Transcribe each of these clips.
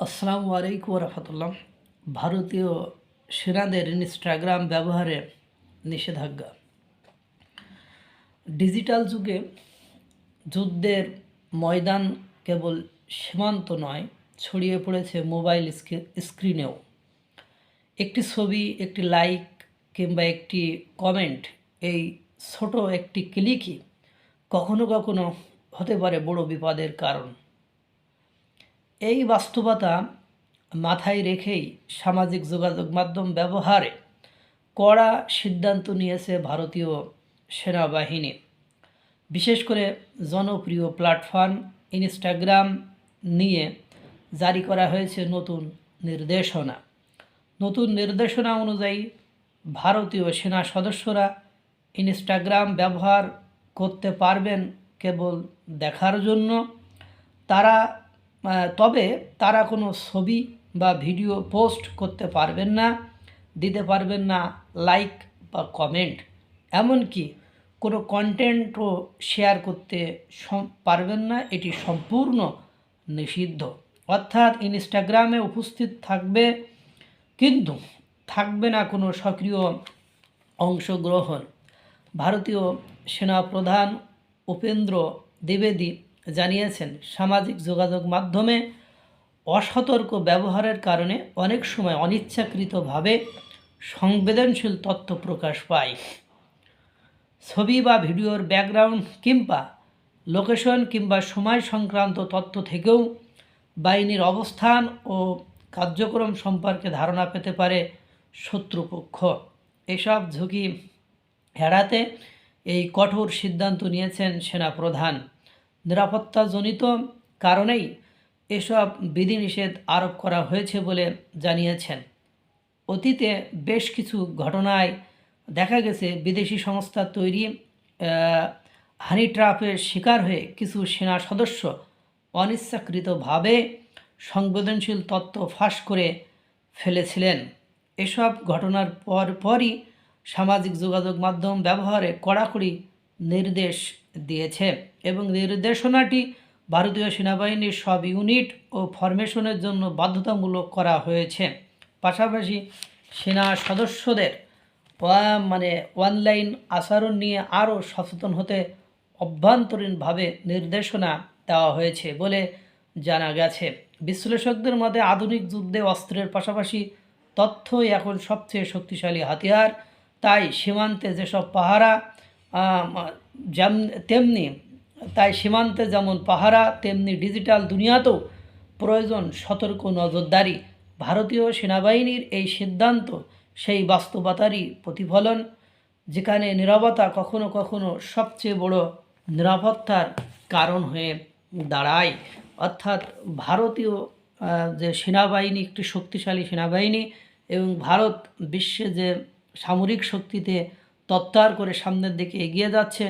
আসসালামু আলাইকুম রহমতুল্লাহ ভারতীয় সেনাদের ইনস্টাগ্রাম ব্যবহারে নিষেধাজ্ঞা। ডিজিটাল যুগে যুদ্ধের ময়দান কেবল সীমান্ত নয়, ছড়িয়ে পড়েছে মোবাইল স্ক্রি- স্ক্রিনেও। একটি ছবি, একটি লাইক কিংবা একটি কমেন্ট, এই ছোট একটি ক্লিকই কখনো কখনো হতে পারে বড় বিপদের কারণ। এই বাস্তবতা মাথায় রেখেই সামাজিক যোগাযোগ মাধ্যম ব্যবহারে কড়া সিদ্ধান্ত নিয়েছে ভারতীয় সেনাবাহিনী। বিশেষ করে জনপ্রিয় প্ল্যাটফর্ম ইনস্টাগ্রাম নিয়ে জারি করা হয়েছে নতুন নির্দেশনা। নতুন নির্দেশনা অনুযায়ী ভারতীয় সেনা সদস্যরা ইনস্টাগ্রাম ব্যবহার করতে পারবেন কেবল দেখার জন্য। তারা তবে তারা কোনো ছবি বা ভিডিও পোস্ট করতে পারবেন না, দিতে পারবেন না লাইক বা কমেন্ট। এমনকি কোনো কন্টেন্টও শেয়ার করতে পারবেন না, এটি সম্পূর্ণ নিষিদ্ধ। অর্থাৎ ইনস্টাগ্রামে উপস্থিত থাকবে, কিন্তু থাকবে না কোনো সক্রিয় অংশগ্রহণ। ভারতীয় সেনাপ্রধান উপেন্দ্র দ্বিবেদী জানিয়েছেন, সামাজিক যোগাযোগ মাধ্যমে অসতর্ক ব্যবহারের কারণে অনেক সময় অনিচ্ছাকৃতভাবে সংবেদনশীল তথ্য প্রকাশ পায়। ছবি বা ভিডিওর ব্যাকগ্রাউন্ড কিংবা লোকেশন কিংবা সময় সংক্রান্ত তথ্য থেকেও বাহিনীর অবস্থান ও কার্যক্রম সম্পর্কে ধারণা পেতে পারে শত্রুপক্ষ। এসব ঝুঁকি এড়াতে এই কঠোর সিদ্ধান্ত নিয়েছেন সেনাপ্রধান। নিরাপত্তাজনিত কারণেই এসব বিধিনিষেধ আরোপ করা হয়েছে বলে জানিয়েছেন। অতীতে বেশ কিছু ঘটনায় দেখা গেছে বিদেশি সংস্থা তৈরি হানি ট্রাপের শিকার হয়ে কিছু সেনা সদস্য অনিচ্ছাকৃতভাবে সংবেদনশীল তথ্য ফাঁস করে ফেলেছিলেন। এসব ঘটনার পর পরই সামাজিক যোগাযোগ মাধ্যম ব্যবহারে কড়াকড়ি নির্দেশ দিয়েছে এবং নির্দেশনাটি ভারতীয় সেনাবাহিনীর সব ইউনিট ও ফরমেশনের জন্য বাধ্যতামূলক করা হয়েছে। পাশাপাশি সেনা সদস্যদের মানে অনলাইন আচরণ নিয়ে আরও সচেতন হতে অভ্যন্তরীণভাবে নির্দেশনা দেওয়া হয়েছে বলে জানা গেছে। বিশ্লেষকদের মতে, আধুনিক যুদ্ধে অস্ত্রের পাশাপাশি তথ্যই এখন সবচেয়ে শক্তিশালী হাতিয়ার। তাই সীমান্তে যেসব পাহারা তেমনি তাই সীমান্তে যেমন পাহারা, তেমনি ডিজিটাল দুনিয়াতেও প্রয়োজন সতর্ক নজরদারি। ভারতীয় সেনাবাহিনীর এই সিদ্ধান্ত সেই বাস্তবতারই প্রতিফলন, যেখানে নিরাপত্তা কখনো কখনো সবচেয়ে বড় নিরাপত্তার কারণ হয়ে দাঁড়ায়। অর্থাৎ ভারতীয় যে সেনাবাহিনী, একটি শক্তিশালী সেনাবাহিনী এবং ভারত বিশ্বে যে সামরিক শক্তিতে তত্ত্বার করে সামনের দিকে এগিয়ে যাচ্ছে,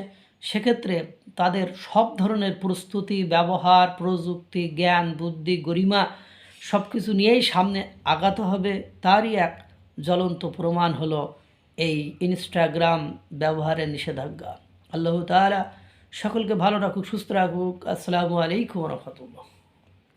সেক্ষেত্রে তাদের সব ধরনের প্রস্তুতি, ব্যবহার, প্রযুক্তি, জ্ঞান, বুদ্ধি, গরিমা সব কিছু নিয়েই সামনে আগাতে হবে। তারই এক জ্বলন্ত প্রমাণ হলো এই ইনস্টাগ্রাম ব্যবহারের নিষেধাজ্ঞা। আল্লাহ তাআলা সকলকে ভালো রাখুক, সুস্থ রাখুক। আসসালামু আলাইকুম রহমতুল্লাহ।